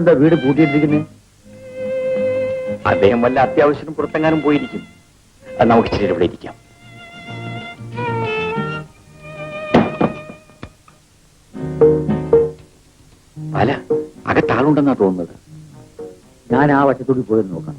എന്താ വീട് പൂട്ടിയിട്ടിരിക്കുന്നത് അദ്ദേഹം വല്ല അത്യാവശ്യം പുറത്തെങ്ങാനും പോയിരിക്കും. അത് നമുക്ക് ഇച്ചിരി ഇവിടെ ഇരിക്കാം. അല്ല അകത്താളുണ്ടെന്നാ തോന്നുന്നത്. ഞാൻ ആ വശത്തോട്ട് പോയി നോക്കാം.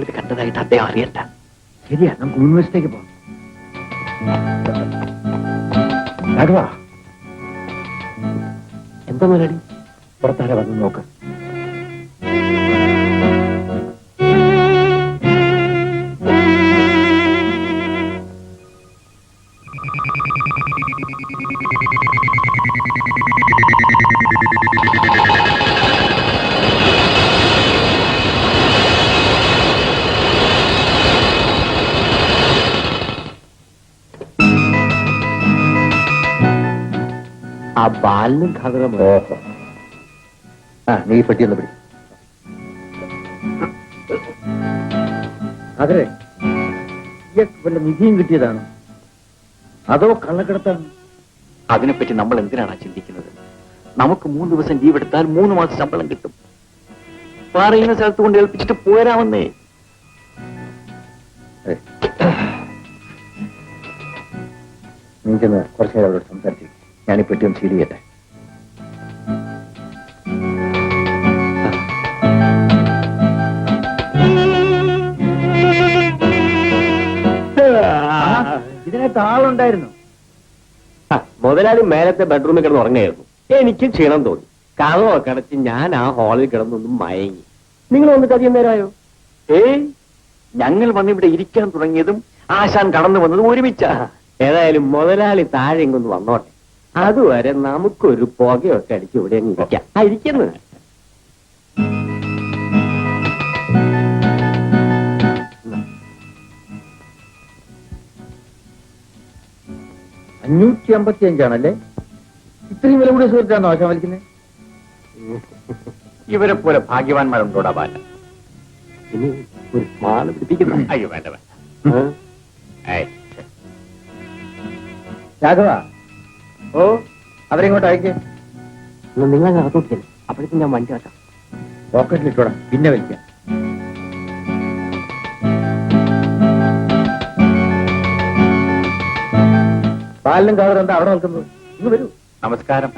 നമ്മളിത് കണ്ടതായിട്ട് അദ്ദേഹം അറിയണ്ട. ശരിയാ നമുക്ക് യൂണിവേഴ്സിറ്റിക്ക് പോകാം. എന്താ മുതലാളി പുറത്താരെ വന്ന് നോക്ക്. ആ ബാലിനും ഖദറും ഓഹോ. ആ നീ ഈ പെട്ടി ഒന്ന് പിടി. അതെ ഇയാൾക്ക് വല്ല നിധിയും കിട്ടിയതാണ്? അതോ കള്ളക്കടത്താണ് അതിനെപ്പറ്റി നമ്മൾ എന്തിനാണ് ചിന്തിക്കുന്നത്? നമുക്ക് മൂന്ന് ദിവസം ലീവ് എടുത്താൽ മൂന്ന് മാസം ശമ്പളം കിട്ടും. പറയുന്ന സ്ഥലത്ത് കൊണ്ട് ഏൽപ്പിച്ചിട്ട് പോരാമെന്നേ. നീ ചെന്ന് കുറച്ചു നേരം അവരോട് സംസാരിച്ചു ഞാൻ ഈ പെട്ടി ഒന്ന് സീൽ ചെയ്യട്ടെ ഇതിനകത്ത് ആളുണ്ടായിരുന്നു. മുതലാളി മേലത്തെ ബെഡ്റൂമിൽ കിടന്ന് ഉറങ്ങായിരുന്നു എനിക്ക് ക്ഷീണം തോന്നി. കഥമൊക്കെ അടച്ച് ഞാൻ ആ ഹാളിൽ കിടന്നൊന്നും മയങ്ങി. നിങ്ങൾ ഒന്ന് അധികം നേരമായോ? ഏയ് ഞങ്ങൾ വന്ന് ഇവിടെ ഇരിക്കാൻ തുടങ്ങിയതും ആശാൻ കടന്നു വന്നതും ഒരുമിച്ചാ. ഏതായാലും മുതലാളി താഴെ ഇങ്ങൊന്ന് വന്നോട്ടെ. അതുവരെ നമുക്കൊരു പുകയൊക്കെ അടിച്ച് ഇവിടെ ഇരിക്കാം ഇരിക്കുന്നു അഞ്ഞൂറ്റി അമ്പത്തി അഞ്ചാണല്ലേ ഇത്രയും വില കൂടിയ സുഹൃത്താണോ ആശാൻ വലിക്കുന്നത്? ഇവരെ പോലെ ഭാഗ്യവാന്മാരുണ്ടോടാ ബാല? ഇനി ഒരു മാല പിടിപ്പിക്കുന്നു അയ്യോ വേണ്ട വേണ്ട. ഏയ്, രാഘവ ഓ അവരെങ്ങോട്ട് അയക്കേ? നിങ്ങൾ അകത്തോട്ട് അപ്പോഴേക്കും ഞാൻ വണ്ടി വെക്കാം പോക്കറ്റിൽ ഇട്ടോടാം പിന്നെ വലിക്കാം പാലിനും കാതർ എന്താ അവിടെ നിൽക്കുന്നത്? ഇന്ന് വരൂ. നമസ്കാരം.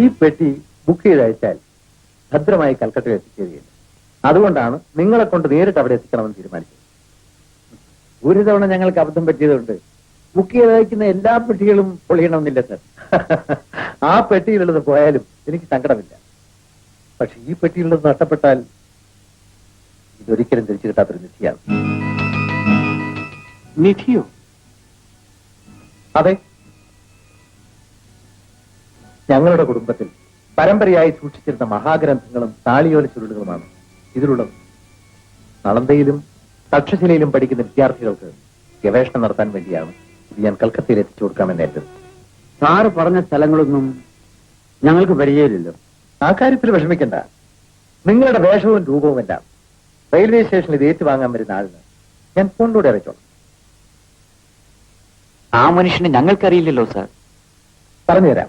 ഈ പെട്ടി ബുക്ക് ചെയ്ത് അയച്ചാൽ ഭദ്രമായി കൽക്കട്ടയിൽ എത്തിച്ചേരുകയില്ല അതുകൊണ്ടാണ് നിങ്ങളെ കൊണ്ട് നേരിട്ട് അവിടെ എത്തിക്കണമെന്ന് തീരുമാനിച്ചത്. ഒരു തവണ ഞങ്ങൾക്ക് അബദ്ധം പറ്റിയതുണ്ട്. ബുക്ക് ചെയ്ത് അയക്കുന്ന എല്ലാ പെട്ടികളും പൊളിയണമെന്നില്ല സർ. ആ പെട്ടിയിലുള്ളത് പോയാലും എനിക്ക് സങ്കടമില്ല. പക്ഷെ ഈ പെട്ടിയിലുള്ളത് നഷ്ടപ്പെട്ടാൽ ഇതൊരിക്കലും തിരിച്ചു കിട്ടാത്തൊരു നിധിയാണ്. നിധിയോ? അതെ. ഞങ്ങളുടെ കുടുംബത്തിൽ പരമ്പരയായി സൂക്ഷിച്ചിരുന്ന മഹാഗ്രന്ഥങ്ങളും താളിയോല ചുരുളുകളുമാണ്. ഇതിലുള്ളത് നളന്തയിലും തക്ഷശിലയിലും പഠിക്കുന്ന വിദ്യാർത്ഥികൾക്ക് ഗവേഷണം നടത്താൻ വേണ്ടിയാണ് ഇത് ഞാൻ കൽക്കത്തയിൽ എത്തിച്ചു കൊടുക്കാമെന്നേറ്റത് സാറ് പറഞ്ഞ സ്ഥലങ്ങളൊന്നും ഞങ്ങൾക്ക് പരിചയമില്ലല്ലോ. ആ കാര്യത്തിൽ വിഷമിക്കണ്ട. നിങ്ങളുടെ വേഷവും രൂപവും എല്ലാം റെയിൽവേ സ്റ്റേഷനിൽ ഇത് ഏറ്റുവാങ്ങാൻ വരുന്ന ആളിന് ഞാൻ ഫോണിലൂടെ അറിയിച്ചോളാം. ആ മനുഷ്യനെ ഞങ്ങൾക്കറിയില്ലല്ലോ സാർ. പറഞ്ഞുതരാം.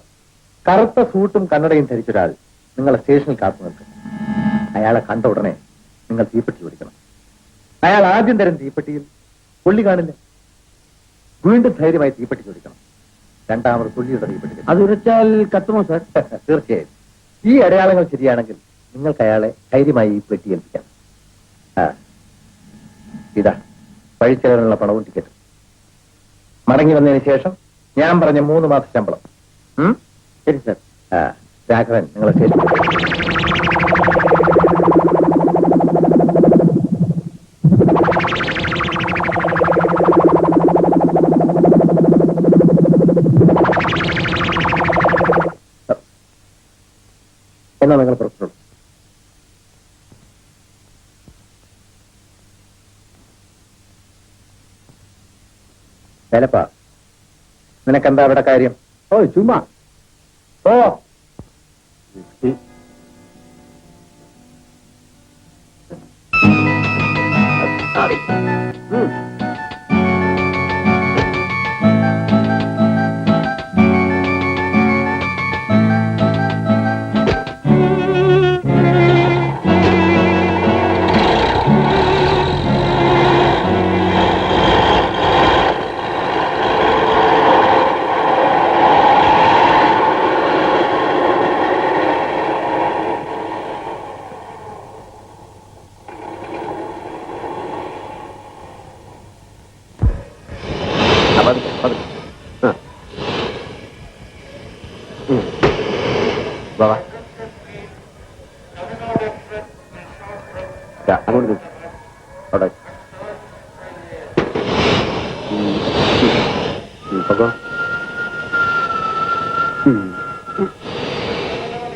കറുത്ത സൂട്ടും കണ്ണടയും ധരിച്ചൊരാൾ നിങ്ങളെ സ്റ്റേഷനിൽ കാത്തു നിൽക്കും അയാളെ കണ്ട ഉടനെ നിങ്ങൾ തീപ്പെട്ടി ഓടിക്കണം. അയാൾ ആദ്യം തരം തീപ്പെട്ടിയിൽ പുള്ളി കാണില്ല വീണ്ടും ധൈര്യമായി തീപ്പെട്ടി ചോദിക്കണം രണ്ടാമത് പുള്ളിയുടെ തീപ്പെട്ടി അത് ഉരച്ചാൽ കത്തുമോ സാർ? തീർച്ചയായും. ഈ അടയാളങ്ങൾ ശരിയാണെങ്കിൽ നിങ്ങൾക്ക് അയാളെ ധൈര്യമായി ഈ പെട്ടി ഏൽപ്പിക്കാം. ആ. ഇതാ വഴിച്ചെലവിനുള്ള പണവും ടിക്കറ്റും. മടങ്ങി വന്നതിന് ശേഷം ഞാൻ പറഞ്ഞ മൂന്ന് മാസം ശമ്പളം? ശരി സർ. ആ. രാഘവൻ നിങ്ങളെ സ്റ്റേഷൻ എന്നാ നിങ്ങൾ പുറപ്പെട്ടോളൂ നിലപ്പാ നിനക്കെന്താ അവിടെ കാര്യം? ഓ ചുമ്മാ. ഓ പതുക്കെ, ദാ, അങ്ങോട്ട്. അവിടെ.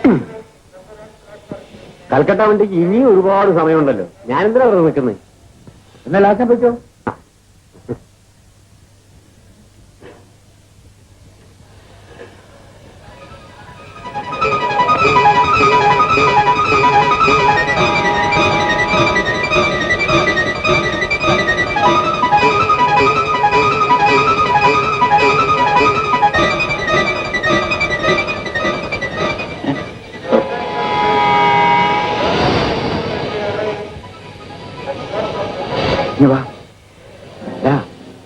ഉം. കൽക്കട്ട വണ്ടിക്ക് ഇനിയും ഒരുപാട് സമയമുണ്ടല്ലോ ഞാൻ എന്തിനാ ഇവിടെ നിൽക്കുന്നത് എന്നാൽ ആശം വെച്ചോ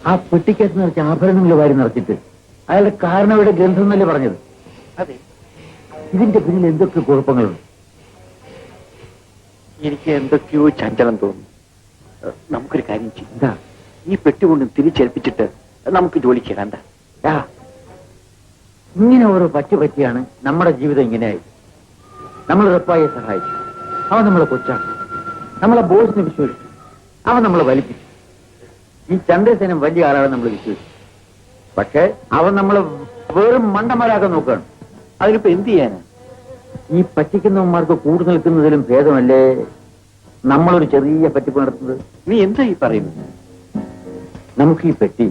ആ പെട്ടിക്കകത്ത് നിറച്ച ആഭരണങ്ങൾ വാരി നിറച്ചിട്ട്. അയാളുടെ കാരണവിടെ ഗ്രന്ഥം എന്നല്ലേ പറഞ്ഞത്? അതെ. ഇതിന്റെ പിന്നിൽ എന്തൊക്കെ കുഴപ്പങ്ങളുണ്ട്? എനിക്ക് എന്തൊക്കെയോ ചഞ്ചലം തോന്നുന്നു. നമുക്കൊരു കാര്യം ചിന്ത ഈ പെട്ടി കൊണ്ട് തിരിച്ചേൽപ്പിച്ചിട്ട് നമുക്ക് ജോലി ചെയ്യാണ്ട ദാ, ഇങ്ങനെ ഓരോ പറ്റി പറ്റിയാണ് നമ്മുടെ ജീവിതം ഇങ്ങനെയായി. നമ്മൾ റപ്പായെ സഹായിച്ചു. അവ നമ്മളെ കൊച്ചാക്കി. നമ്മളെ ബോസിനെ വിശ്വസിച്ചു. അവ നമ്മളെ വലിപ്പിച്ചു. ഈ ചന്ദ്രസേനം വലിയ ആളാണ് നമ്മൾ വിശ്വസിച്ചു. പക്ഷേ അവ നമ്മളെ വെറും മണ്ടന്മാരാക്കാൻ നോക്കുകയാണ്. അതിനിപ്പോ എന്ത് ചെയ്യാനാ? ഈ പറ്റിക്കുന്നവന്മാർക്ക് കൂടി നിൽക്കുന്നതിലും ഭേദമല്ലേ? നമ്മളൊരു ചെറിയ പറ്റിപ്പ് നടത്തുന്നത് നീ എന്താ ഈ പറയുന്നത്? നമുക്ക് ഈ പെട്ടി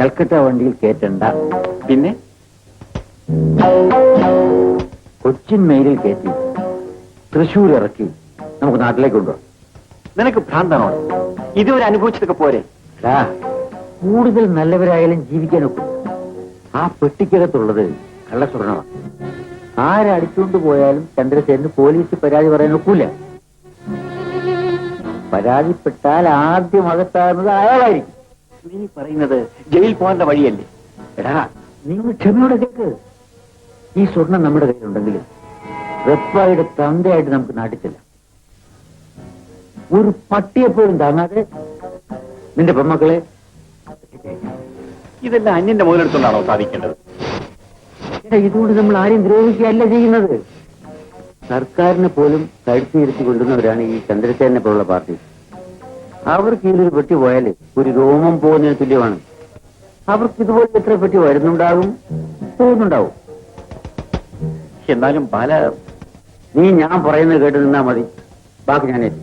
കൽക്കട്ട വണ്ടിയിൽ കയറ്റണ്ട. പിന്നെ? കൊച്ചിൻ മെയിലിൽ കയറ്റി തൃശൂർ ഇറക്കി നമുക്ക് നാട്ടിലേക്ക് കൊണ്ടുപോകാം നിനക്ക് ഭ്രാന്താണോ? ഇതുവരെ അനുഭവിച്ചതൊക്കെ പോരെ. കൂടുതൽ നല്ലവരായാലും ജീവിക്കാനൊക്കെ. ആ പെട്ടിക്കകത്തുള്ളത് കള്ളസ്വർണമാണ് ആരടിച്ചുകൊണ്ട് പോയാലും ചന്ദ്രസേന് പോലീസ് പരാതി പറയാൻ ഒക്കൂല. പരാതിപ്പെട്ടാൽ ആദ്യം അകത്താകുന്നത് അയാളായിരിക്കും. നീ പറയുന്നത് ജയിൽ പോകേണ്ട വഴിയല്ലേ? എടാ നിങ്ങൾ ക്ഷമയോടെ കേക്ക്. ഈ സ്വർണം നമ്മുടെ കയ്യിലുണ്ടെങ്കിൽ വെപ്പായുടെ തന്തയായിട്ട് നമുക്ക് നാട്ടിച്ചില്ല ഒരു പട്ടിയെപ്പോഴും താങ്ങാതെ നിന്റെ പെമ്മക്കളെ ഇതെല്ലാം അന്യന്റെ മുതലെടുത്തുകൊണ്ടാണോ സാധിക്കേണ്ടത്? ഇതുകൊണ്ട് നമ്മൾ ആരെയും ദ്രോഹിക്കുകയല്ല ചെയ്യുന്നത്. സർക്കാരിനെ പോലും കഴുത്തിയിരുത്തി കൊണ്ടുവന്നവരാണ് ഈ ചന്ദ്രസേനെ പോലുള്ള പാർട്ടി. അവർക്ക് ഇതിലൊരു പെട്ടി പോയാൽ ഒരു രോമം പോകുന്നതിന് തുല്യമാണ്. അവർക്ക് ഇതുപോലെ എത്ര പെട്ടി വരുന്നുണ്ടാകും പോകുന്നുണ്ടാവും. എന്നാലും പല നീ ഞാൻ പറയുന്നത് കേട്ട് നിന്നാ മതി. ബാക്കി ഏറ്റു.